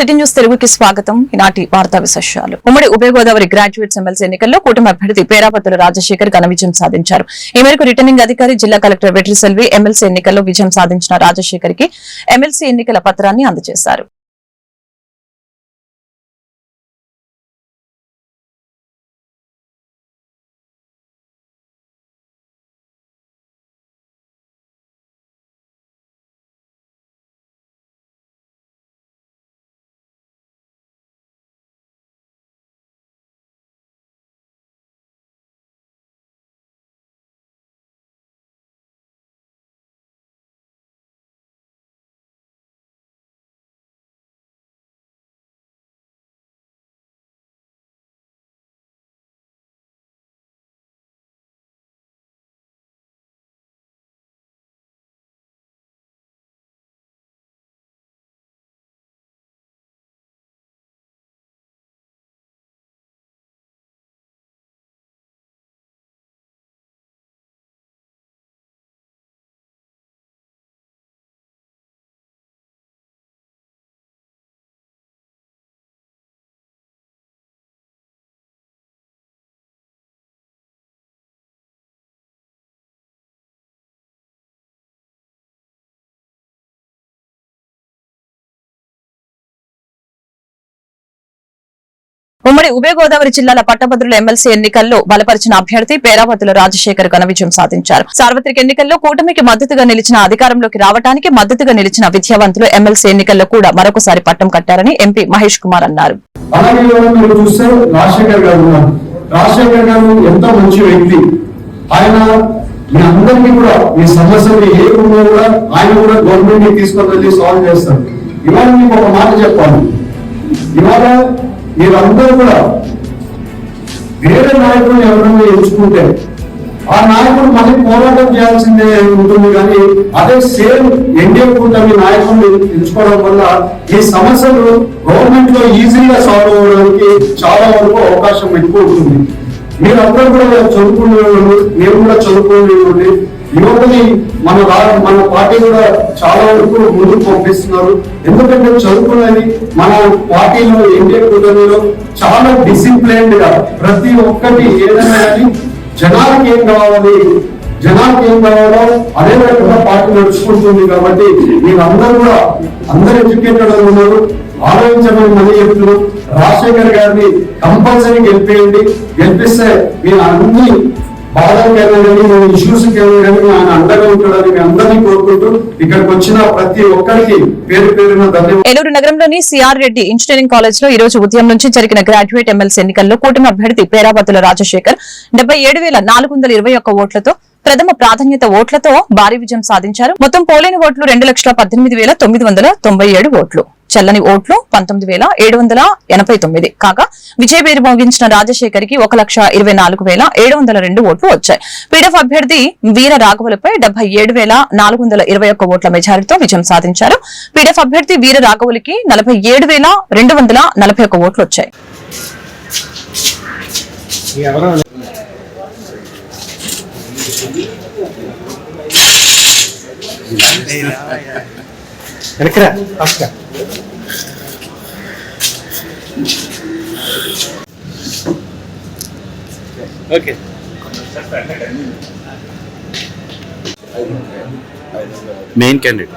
City news తెలుగుకి స్వాగతం. ఈనాటి వార్తా విశేషాలు. ఉమ్మడి ఉభయ గోదావరి గ్రాడ్యుయేట్స్ ఎమ్మెల్సీ ఎన్నికల్లో కూటమి అభ్యర్థి పేరాపతుల రాజశేఖర్ ఘన విజయం సాధించారు. ఈ మేరకు రిటర్నింగ్ అధికారి జిల్లా కలెక్టర్ వెట్రి సెల్వి ఎమ్మెల్సీ ఎన్నికల్లో విజయం సాధించిన రాజశేఖర్కి ఎమ్మెల్సీ ఎన్నికల పత్రాన్ని అందజేశారు. ఉమ్మడి ఉభయ గోదావరి జిల్లాల పట్టభద్రుల ఎమ్మెల్సీ ఎన్నికల్లో బలపరిచిన అభ్యర్థి పేరాపతుల రాజశేఖర్ ఘన విజయం సాధించారు. సార్వత్రిక ఎన్నికల్లో కూటమికి మద్దతుగా నిలిచిన అధికారంలోకి రావడానికి మద్దతుగా నిలిచిన విద్యావంతులు ఎమ్మెల్సీ ఎన్నికల్లో కూడా మరొకసారి పట్టం కట్టారని ఎంపీ మహేష్ కుమార్ అన్నారు. మీ అందరికీ కూడా మీ సమస్యలు ఏ ఉన్నా కూడా ఆయన కూడా గవర్నమెంట్ తీసుకొని వెళ్ళి సాల్వ్ చేస్తారు. ఇవాళ మీకు ఒక మాట చెప్పాలి. ఇవాళ మీరందరూ కూడా వేరే నాయకుడు ఎవరైనా ఎంచుకుంటే ఆ నాయకుడు మళ్ళీ పోరాటం చేయాల్సిందే ఉంటుంది కానీ అదే సేమ్ ఎన్డీఏ కూటమి నాయకుడిని ఎంచుకోవడం వల్ల ఈ సమస్యలు గవర్నమెంట్లో ఈజీగా సాల్వ్ అవ్వడానికి చాలా వరకు అవకాశం ఎక్కువ ఉంటుంది. మీరందరూ కూడా చదువుకునేవాళ్ళు మేము కూడా చదువుకునేవాళ్ళు యువతని మన మన పార్టీ కూడా చాలా వరకు ముందుకు పంపిస్తున్నారు. ఎందుకంటే చదువుకునేది మన పార్టీలో ఎన్డీఏ కూటమిలో చాలా డిసిప్లైన్డ్గా ప్రతి ఒక్కటి ఏదైనా కానీ జనాలకి ఏం కావాలి జనాలకి ఏం కావాలో అదే రకంగా పార్టీ నడుచుకుంటుంది కాబట్టి మీరందరూ కూడా అందరు ఎడ్యుకేటెడ్ ఉన్నారు. ఆలోచించమని మళ్ళీ చెప్తున్నారు. రాజశేఖర్ గారిని కంపల్సరీ గెలిపేయండి. గెలిపిస్తే మీరు అన్ని బాధలకు వెళ్ళండి మీ ఇష్యూస్ వెళ్ళండి ఆయన అండగా ఉంటాడని మీ అందరినీ కోరుకుంటూ ఇక్కడికి వచ్చిన ప్రతి ఒక్కరికి పేరు పేరున ధన్యవాదాలు. ఏలూరు నగరంలోని సిఆర్ రెడ్డి ఇంజనీరింగ్ కాలేజ్లో ఈ రోజు ఉదయం నుంచి జరిగిన గ్రాడ్యుయేట్ ఎమ్మెల్సీ ఎన్నికల్లో కూటమి అభ్యర్థి పేరాపతుల రాజశేఖర్ డెబ్బై ఏడు వేల నాలుగు వందల ఇరవై ఒక్క ఓట్లతో ప్రథమ ప్రాధాన్యత ఓట్లతో భారీ విజయం సాధించారు. మొత్తం పోలేని ఓట్లు రెండు లక్షల పద్దెనిమిది వేల తొమ్మిది వందల తొంభై ఏడు ఓట్లు. చెల్లని ఓట్లు పంతొమ్మిది వేల ఏడు వందల ఎనభై తొమ్మిది. కాగా విజయ పేరు మోగించిన రాజశేఖర్కి ఒక లక్ష ఇరవై నాలుగు వేల ఏడు వందల రెండు ఓట్లు వచ్చాయి. పీడఫ్ అభ్యర్థి వీర రాఘవులపై డెబ్బై ఏడు వేల నాలుగు వందల ఇరవై ఒక్క ఓట్ల మెజారిటీతో విజయం సాధించారు. పీడఫ్ అభ్యర్థి వీర రాఘవులకి నలభై ఏడు వేల రెండు వందల నలభై ఒక్క ఓట్లు వచ్చాయి. వెనకరా ఫాస్ట్గా ఓకే. మెయిన్ క్యాండిడేట్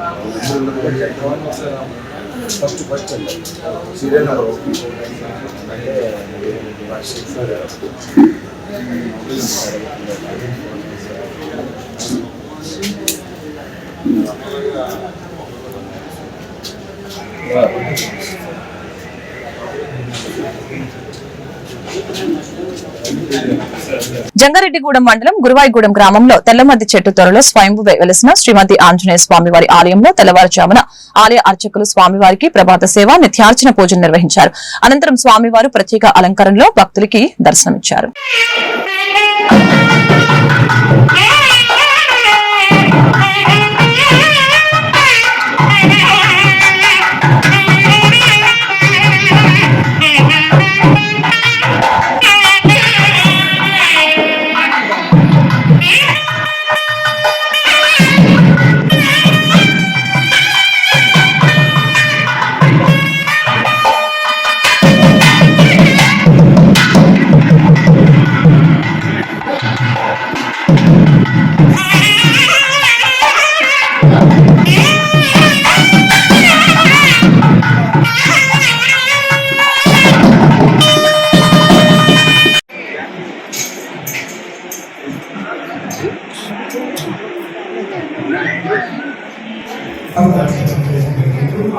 జంగారెడ్డిగూడెం మండలం గురువాయిగూడెం గ్రామంలో తెల్లమద్ది చెట్టు త్వరలో స్వయంభు వెలిసిన శ్రీమతి ఆంజనేయ స్వామివారి ఆలయంలో తెల్లవారుజామున ఆలయ అర్చకులు స్వామివారికి ప్రభాత సేవ నిత్యార్చన పూజలు నిర్వహించారు. అనంతరం స్వామివారు ప్రత్యేక అలంకరణలో భక్తులకి దర్శనమిచ్చారు.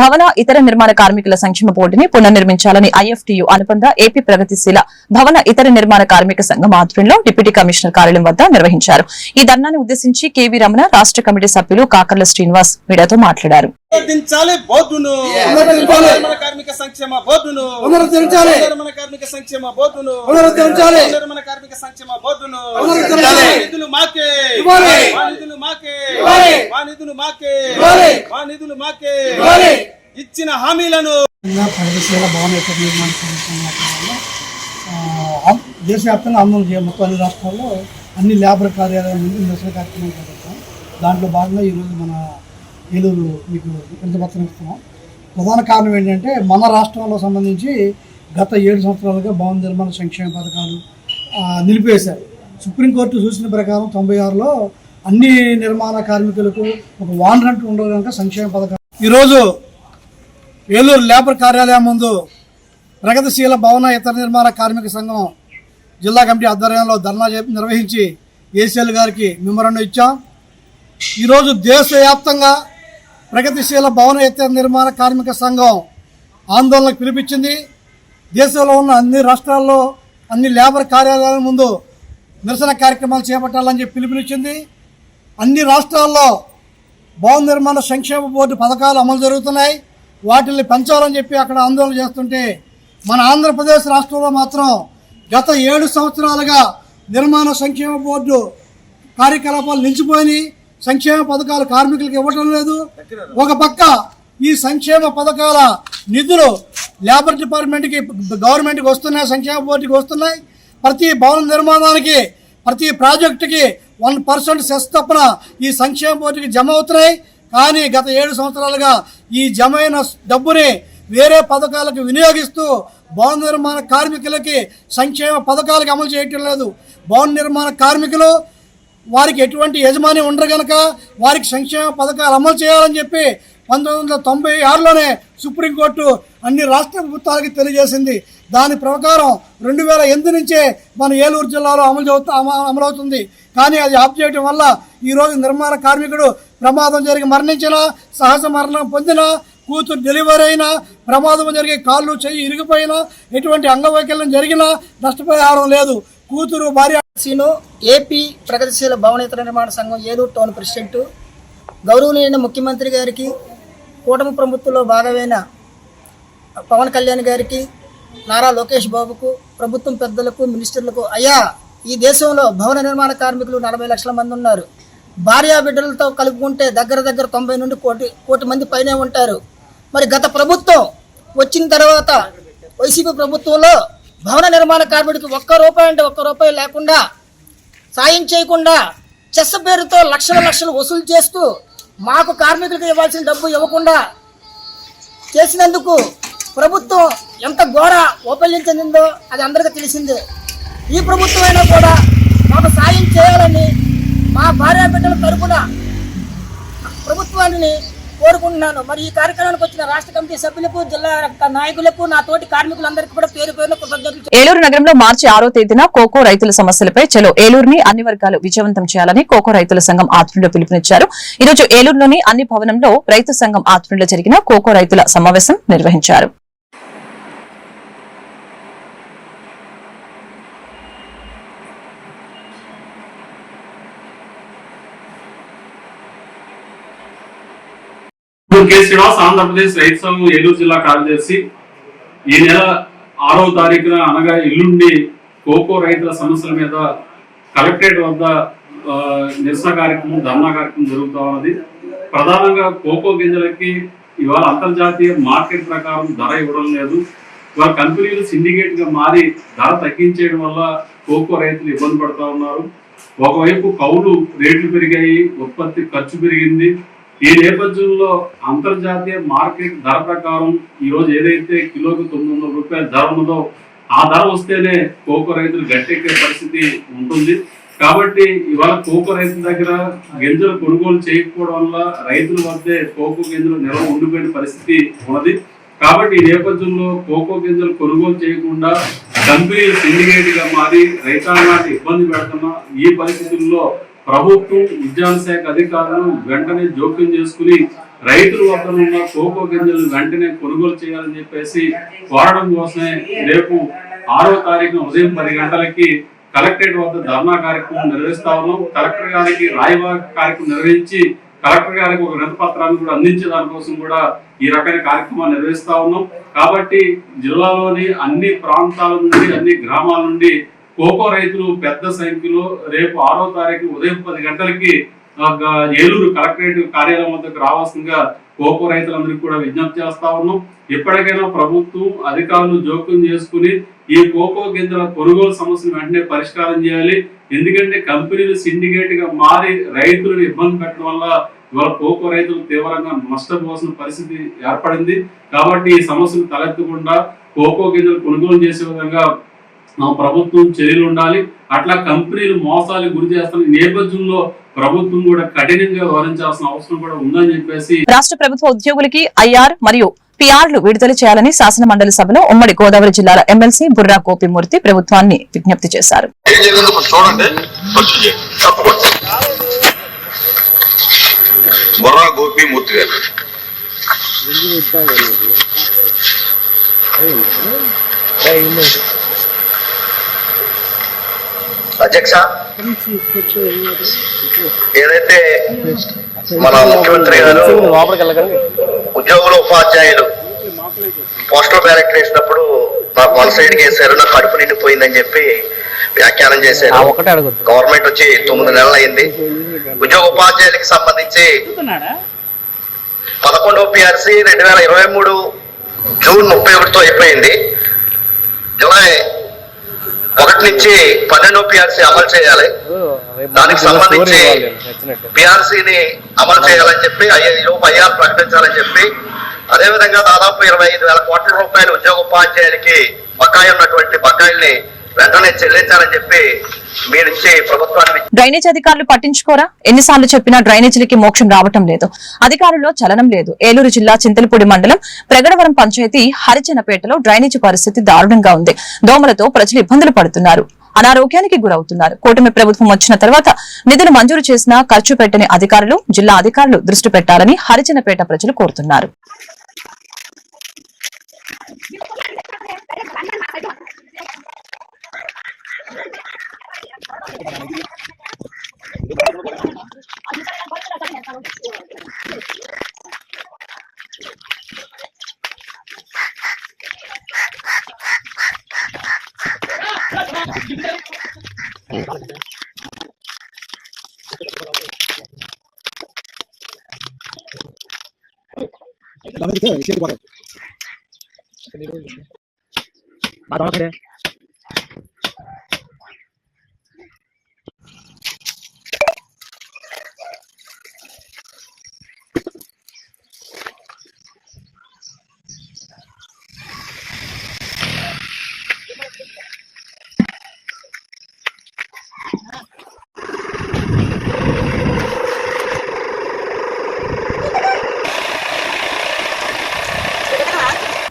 భవన ఇతర నిర్మాణ కార్మికుల సంక్షేమ బోర్డుని పునర్నిర్మించాలని ఐఎఫ్టియు అనుబంధ ఏపీ ప్రగతిశీల భవన ఇతర నిర్మాణ కార్మిక సంఘం ఆధ్వర్యంలో డిప్యూటీ కమిషనర్ కార్యాలయం వద్ద నిర్వహించారు. ఈ ధర్నాన్ని ఉద్దేశించి కేవీ రమణ రాష్ట్ర కమిటీ సభ్యులు కాకర్ల శ్రీనివాస్ మీడియాతో మాట్లాడారు. సంక్షేమ బోర్డును. పునరుద్ధరించాలి. మన కార్మిక సంక్షేమ బోర్డును. పునరుద్ధరించాలి. మన కార్మిక సంక్షేమ బోర్డును. నిధులు మాకే. మా నిధులు మాకే. మా నిధులు మాకే. మా నిధులు మాకే. ఇచ్చిన హామీలను. ప్రగతిశీల భవన నిర్మాణ దేశవ్యాప్తంగా ఆందోళన చేయ మొత్తం అన్ని రాష్ట్రాల్లో అన్ని లేబర్ కార్యాలయాల ముందు నిరసన కార్యక్రమం జరుగుతాం దాంట్లో భాగంగా ఈరోజు మన ఏలూరు మీకు వింతపత్రం ఇస్తున్నాం. ప్రధాన కారణం ఏంటంటే మన రాష్ట్రంలో సంబంధించి గత ఏడు సంవత్సరాలుగా భవన నిర్మాణ సంక్షేమ పథకాలు ఆ, నిలిపివేశారు. సుప్రీంకోర్టు సూచన ప్రకారం తొంభై ఆరులో అన్ని నిర్మాణ కార్మికులకు ఒక వాన్ రెంట్ ఉండదు కనుక సంక్షేమ పథకం ఈరోజు ఏలూరు లేబర్ కార్యాలయం ముందు ప్రగతిశీల భవన ఇతర నిర్మాణ కార్మిక సంఘం జిల్లా కమిటీ ఆధ్వర్యంలో ధర్నా నిర్వహించి ఏసీఎల్ గారికి మెమోరాండం ఇచ్చాం. ఈరోజు దేశవ్యాప్తంగా ప్రగతిశీల భవన ఎత్తే నిర్మాణ కార్మిక సంఘం ఆందోళనకు పిలిపించింది దేశంలో ఉన్న అన్ని రాష్ట్రాల్లో అన్ని లేబర్ కార్యాలయాల ముందు నిరసన కార్యక్రమాలు చేపట్టాలని చెప్పి పిలుపునిచ్చింది. అన్ని రాష్ట్రాల్లో భవన నిర్మాణ సంక్షేమ బోర్డు పథకాలు అమలు జరుగుతున్నాయి. వాటిని పెంచాలని చెప్పి అక్కడ ఆందోళన చేస్తుంటే మన ఆంధ్రప్రదేశ్ రాష్ట్రంలో మాత్రం గత ఏడు సంవత్సరాలుగా నిర్మాణ సంక్షేమ బోర్డు కార్యకలాపాలు నిలిచిపోయినాయి. సంక్షేమ పథకాలు కార్మికులకు ఇవ్వటం లేదు. ఒక పక్క ఈ సంక్షేమ పథకాల నిధులు లేబర్ డిపార్ట్మెంట్కి గవర్నమెంట్కి వస్తున్నాయి సంక్షేమ బోర్డుకి వస్తున్నాయి. ప్రతి భవన నిర్మాణానికి ప్రతి ప్రాజెక్టుకి వన్ పర్సెంట్ సెస్ తప్పున ఈ సంక్షేమ బోర్డుకి జమ అవుతున్నాయి. కానీ గత ఏడు సంవత్సరాలుగా ఈ జమ అయిన డబ్బుని వేరే పథకాలకు వినియోగిస్తూ భవన నిర్మాణ కార్మికులకి సంక్షేమ పథకాలకు అమలు చేయటం లేదు. భవన నిర్మాణ కార్మికులు వారికి ఎటువంటి యజమాని ఉండరు గనక వారికి సంక్షేమ పథకాలు అమలు చేయాలని చెప్పి పంతొమ్మిది వందల తొంభై ఆరులోనే సుప్రీంకోర్టు అన్ని రాష్ట్ర ప్రభుత్వాలకి తెలియజేసింది. దాని ప్రకారం రెండు వేల ఎనిమిది నుంచే మన ఏలూరు జిల్లాలో అమలు చదువుతూ అమలవుతుంది. కానీ అది ఆఫ్ చేయడం వల్ల ఈరోజు నిర్మాణ కార్మికుడు ప్రమాదం జరిగి మరణించినా సహజ మరణం పొందినా కూతురు డెలివరీ అయినా ప్రమాదం జరిగి కాళ్ళు చెయ్యి ఇరిగిపోయినా ఎటువంటి అంగవైకల్యం జరిగినా నష్టపరిహారం లేదు. కూతురు భార్య సీను ఏపీ ప్రగతిశీల భవనేతర నిర్మాణ సంఘం ఏలూరు టౌన్ ప్రెసిడెంట్. గౌరవనీయ ముఖ్యమంత్రి గారికి కూటమి ప్రభుత్వంలో భాగమైన పవన్ కళ్యాణ్ గారికి నారా లోకేష్ బాబుకు ప్రభుత్వం పెద్దలకు మినిస్టర్లకు అయ్యా ఈ దేశంలో భవన నిర్మాణ కార్మికులు నలభై లక్షల మంది ఉన్నారు. భార్యా బిడ్డలతో కలుపుకుంటే దగ్గర దగ్గర తొంభై నుండి కోటి కోటి మంది పైనే ఉంటారు. మరి గత ప్రభుత్వం వచ్చిన తర్వాత వైసీపీ ప్రభుత్వంలో భవన నిర్మాణ కార్మికుడికి ఒక్క రూపాయి అంటే ఒక్క రూపాయి లేకుండా సాయం చేయకుండా చెస్ పేరుతో లక్షల లక్షలు వసూలు చేస్తూ మాకు కార్మికులకు ఇవ్వాల్సిన డబ్బు ఇవ్వకుండా చేసినందుకు ప్రభుత్వం ఎంత ఘోర వైఫల్యం చెందిందో అది అందరికీ తెలిసిందే. ఈ ప్రభుత్వం అయినా కూడా మాకు సాయం చేయాలని మా భార్య బిడ్డల తరపున ప్రభుత్వాన్ని కోరుకుంటున్నాను. మరి ఈ కార్యక్రమానికి వచ్చిన రాష్ట్ర కమిటీ సభ్యులకు జిల్లా నాయకులకు నా తోటి కార్మికులందరికీ కూడా పేరు పేరున కృతజ్ఞతలు ఏలూరు నగరంలో మార్చి ఆరో తేదీన కోకో రైతుల సమస్యలపై చలో ఏలూరుని అన్ని వర్గాలు విజయవంతం చేయాలని కోకో రైతుల సంఘం ఆధ్వర్యంలో పిలుపునిచ్చారు. ఈ రోజు ఏలూరులోని అన్ని భవనంలో రైతు సంఘం ఆధ్వర్యంలో జరిగిన కోకో రైతుల సమావేశం నిర్వహించారు. ఇప్పుడు కె శ్రీనివాస్ ఆంధ్రప్రదేశ్ రైతు సంఘం ఏలూరు జిల్లా కార్యదర్శి. ఈ నెల ఆరో తారీఖున అనగా ఎల్లుండి కోకో రైతుల సమస్యల మీద కలెక్టరేట్ వద్ద నిరసన కార్యక్రమం ధర్నా కార్యక్రమం జరుగుతా ఉన్నది. ప్రధానంగా కోకో గింజలకి ఇవాళ అంతర్జాతీయ మార్కెట్ ప్రకారం ధర ఇవ్వడం లేదు. ఇవాళ కంపెనీలు సిండికేట్గా మారి ధర తగ్గించేయడం వల్ల కోకో రైతులు ఇబ్బంది పడుతూ ఉన్నారు. ఒకవైపు కౌలు రేట్లు పెరిగాయి ఉత్పత్తి ఖర్చు పెరిగింది. ఈ నేపథ్యంలో అంతర్జాతీయ మార్కెట్ ధర ప్రకారం ఈరోజు ఏదైతే కిలోకి తొమ్మిది వందల రూపాయల ధర ఉన్నదో ఆ ధర వస్తేనే కోకో రైతులు గట్టెక్కే పరిస్థితి ఉంటుంది. కాబట్టి ఇవాళ కోకో రైతుల దగ్గర గింజలు కొనుగోలు చేయకపోవడం వల్ల రైతుల వద్దే కోకో గింజలు నిల్వ ఉండిపోయిన పరిస్థితి ఉన్నది. కాబట్టి ఈ నేపథ్యంలో కోకో గింజలు కొనుగోలు చేయకుండా కంపెనీలు సిండికేట్గా మారి రైతాంగాన్ని ఇబ్బంది పెడుతున్న ఈ పరిస్థితుల్లో ప్రభుత్వం ఉద్యాన శాఖ అధికారులు వెంటనే జోక్యం చేసుకుని రైతులు వద్ద ఉన్న కోకో గింజలు వెంటనే కొనుగోలు చేయాలని చెప్పేసి కోరడం కోసమే రేపు ఆరో తారీఖున ఉదయం పది గంటలకి కలెక్టరేట్ వద్ద ధర్నా కార్యక్రమం నిర్వహిస్తా ఉన్నాం. కలెక్టర్ గారికి రాయవా కార్యక్రమం నిర్వహించి కలెక్టర్ గారికి ఒక వినతి పత్రాన్ని కూడా అందించే దానికోసం కూడా ఈ రకమైన కార్యక్రమాన్ని నిర్వహిస్తా ఉన్నాం. కాబట్టి జిల్లాలోని అన్ని ప్రాంతాల నుండి అన్ని గ్రామాల నుండి కోకో రైతులు పెద్ద సంఖ్యలో రేపు ఆరో తారీఖు ఉదయం పది గంటలకి ఏలూరు కలెక్టరేట్ కార్యాలయం వద్దకు రావాల్సిందిగా కోకో రైతులందరికీ కూడా విజ్ఞప్తి చేస్తా ఉన్నాం. ఎప్పటికైనా ప్రభుత్వం అధికారులు జోక్యం చేసుకుని ఈ కోకో గింజల కొనుగోలు సమస్యను వెంటనే పరిష్కారం చేయాలి. ఎందుకంటే కంపెనీలు సిండికేట్గా మారి రైతులను ఇబ్బంది పెట్టడం వల్ల ఇవాళ కోకో రైతులు తీవ్రంగా నష్టపోవాల్సిన పరిస్థితి ఏర్పడింది. కాబట్టి ఈ సమస్యను తలెత్తకుండా కోకో గింజలు కొనుగోలు చేసే విధంగా ప్రభుత్వం చర్యలు ఉండాలి అట్లా కంపెనీలు మోసాలకు గురి చేస్తున్న నేపథ్యంలో ప్రభుత్వం కూడా కఠినంగా వ్యవహరించాల్సిన అవసరం కూడా ఉందని చెప్పేసి రాష్ట్ర ప్రభుత్వ ఉద్యోగులకి ఐఆర్ మరియు పిఆర్లు విడుదల చేయాలని శాసన మండలి సభలో ఉమ్మడి గోదావరి జిల్లాల ఎమ్మెల్సీ బుర్రా గోపిమూర్తి ప్రభుత్వాన్ని విజ్ఞప్తి చేశారు బొర్రా గోపీమూర్తి గారు అధ్యక్ష? ఏదైతే మన ముఖ్యమంత్రి గారు ఉద్యోగులు ఉపాధ్యాయులు పోస్టల్ బ్యాలెట్ వేసినప్పుడు నాకు వన్ సైడ్ వేసారు నాకు కడుపు నిండిపోయిందని చెప్పి వ్యాఖ్యానం చేశారు. గవర్నమెంట్ వచ్చి తొమ్మిది నెలలు అయింది. ఉద్యోగ ఉపాధ్యాయులకి సంబంధించి పదకొండవ పిఆర్సి రెండు వేల ఇరవై మూడు జూన్ ముప్పై ఒకటితో అయిపోయింది. జూలై ఒకటి నుంచి పన్నెండవ పిఆర్సి అమలు చేయాలి. దానికి సంబంధించి పిఆర్సీని అమలు చేయాలని చెప్పి ఐఆర్ ప్రకటించాలని చెప్పి అదేవిధంగా దాదాపు ఇరవై ఐదు వేల కోట్ల రూపాయలు ఉద్యోగ ఉపాధ్యాయులకి బకాయి ఉన్నటువంటి బకాయిల్ని వెంటనే చెల్లించాలని చెప్పి డ్రైనేజ్ అధికారులు పట్టించుకోరా? ఎన్నిసార్లు చెప్పినా డ్రైనేజీలకి మోక్షం రావటం లేదు. అధికారుల్లో చలనం లేదు. ఏలూరు జిల్లా చింతలపూడి మండలం ప్రగడవరం పంచాయతీ హరిజనపేటలో డ్రైనేజీ పరిస్థితి దారుణంగా ఉంది. దోమలతో ప్రజలు ఇబ్బందులు పడుతున్నారు. అనారోగ్యానికి గురవుతున్నారు. కూటమి ప్రభుత్వం వచ్చిన తర్వాత నిధులు మంజూరు చేసినా ఖర్చు పెట్టని అధికారులు జిల్లా అధికారులు దృష్టి పెట్టాలని హరిజనపేట ప్రజలు కోరుతున్నారు. Dame de qué,